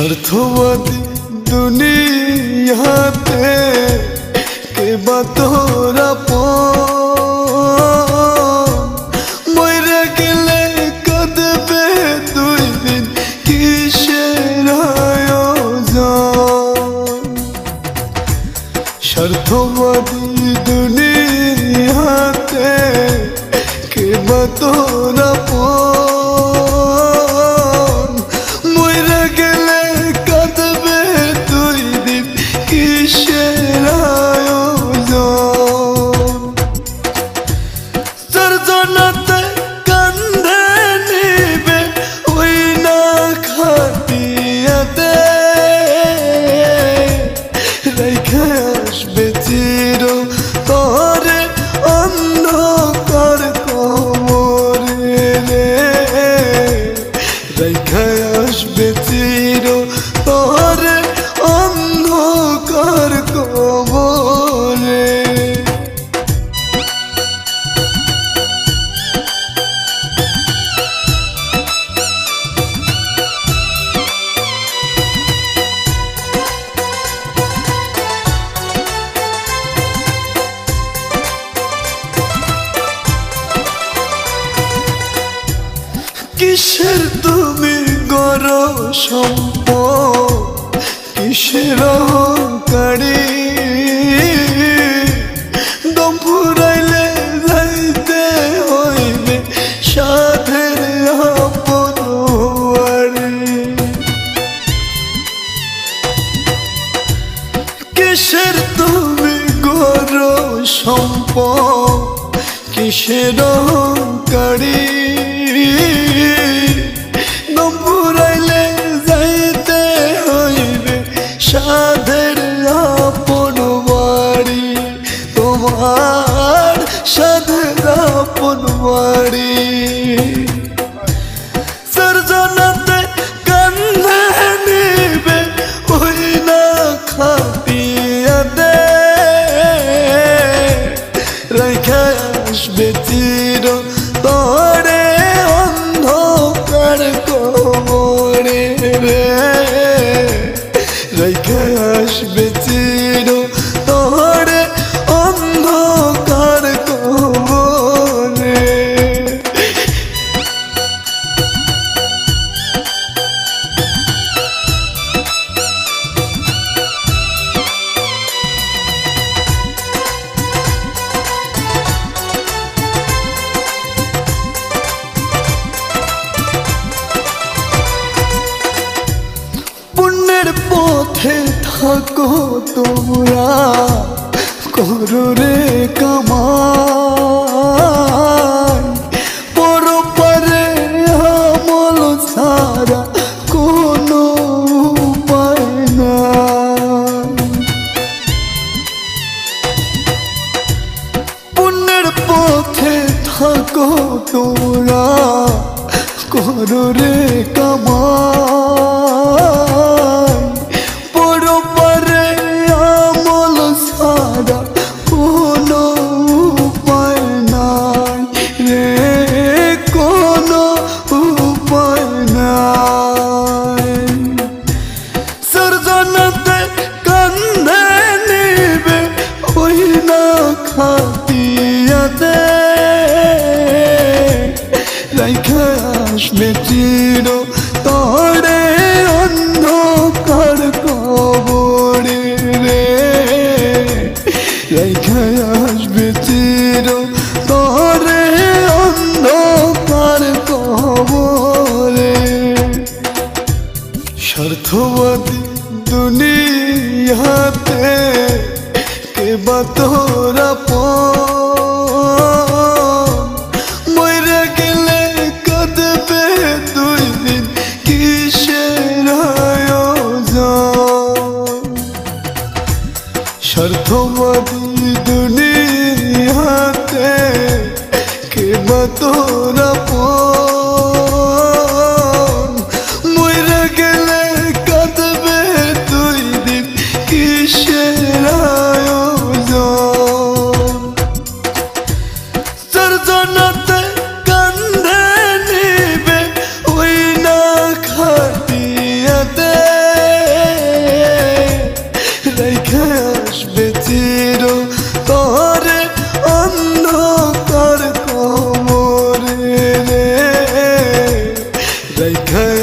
স্বার্থবাদী দুনিয়াতে কে বা তোরা মরে কিসের কিসের তুমি গর সম্প কিসের অহংকারী? দম যাইতে হইবে সাধের কিসের তুমি গর সম্প কিসের রেখে আসবে তোমরা করো রে কামাই পরপারে আমল ছাড়া কোনো উপায় নাই। পুণ্যের পথে থাকো তোমরা করো রে কামাই। না খাতিয়াতে রাইখা আসবে চির তরে অন্ধকার কবরে রে। রাইখা আসবে তোরা মরে গেলে কাঁদবে দুই দিন। কিসের স্বার্থবাদী দুনিয়াতে কে বা তোরা মরে They came.